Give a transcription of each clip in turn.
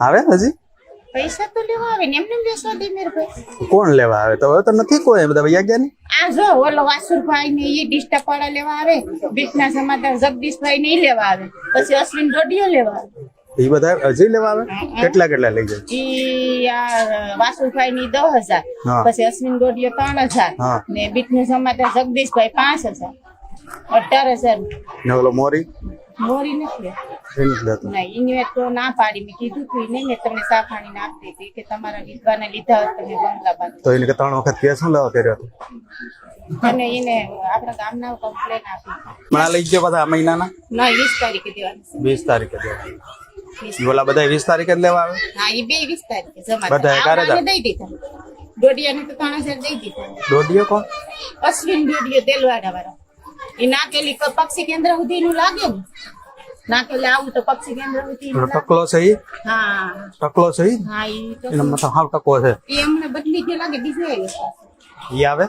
આવે હજી પૈસા તો લેવા આવે ને એમને બેસવા દે ભાઈ. કોણ લેવા આવે? તો હવે તો નથી કોઈ બધા ભૈયા ગયા ને આ જો ઓલો વાસુરભાઈ ને એ ડિસ્ટા પાડા લેવા આવે બીટના સમાધાન જગદીશભાઈ ને લેવા આવે પછી અશ્વિન ડોડિયો લેવા આવે. એ બધા હજી લેવા આવે? કેટલા કેટલા લઈ જાય? આ વાસુભાઈ ની દસ હજાર પછી અશ્વિન ડોડિયો ત્રણ હજાર. ને બીટનું સમાધાન જગદીશભાઈ પાંચ હજાર અઢાર હજાર. ને ઓલો મોરી? મોરી નથી એની તો ના પાડી. મેં કીધું તું નહીં મેં તમને સા પાણી ના હતી કે તમારા વિધવાને લીધા હતા તમે બંગલા બાંધો તો એને કે ત્રણ વખત કેસ શું લાવા કર્યો હતો અને એને આપણા ગામના કમ્પ્લેન આપી. પણ લઈ ગયો બધા મહિનાના? ના વીસ તારીખે દેવાની. વીસ તારીખે દેવાની. ઓલા બધા વીસ તારીખે જ લેવા આવે? હા એ બે વીસ તારીખે જમા બધા. દઈ દીધા. દોઢિયાને તો ત્રણ હજાર દઈ દીધા. દોઢિયો કોણ? અશ્વિન દોઢિયો તેલવાડા વાળો એ નાકેલી પક્ષી કેન્દ્ર સુધી નું? લાગે ને નાકેલી આવું તો પક્ષી કેન્દ્ર ટકલો છે ઈ? હા. ટકલો છે ઈ? હા ઈ એનો મતલબ હાવ ટકો છે. એ એમને બદલી ગયો લાગે બીજો ઈ આવે?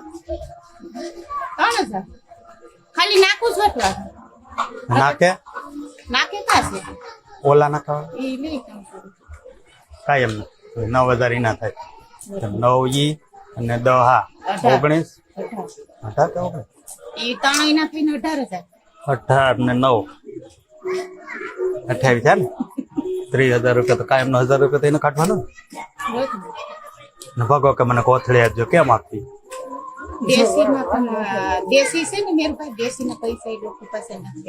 ખાલી નાકું નાકે નાકે ઓલા એ લઈ કામ એમ નવ હજાર ઈ ના થાય. નવ ઈ અને દહ હા ઓગણીસ? અઢાર. અઢાર કે ઓગણીસ? એ ત્રણ ના થઈને અઢાર હજાર. અઢાર ને નવ. અઠાવીસ થયા ને? ત્રીસ હજાર રૂપિયા તો કાયમ નો હજાર રૂપિયા તો એને કાઢવાનો? ને. ભગો કે મને કોથળી આપજો, કેમ આપતી દેશી પણ દેશી છે ને, મેરભાઈ? દેશી ના પૈસા એ લોકો પાસે નથી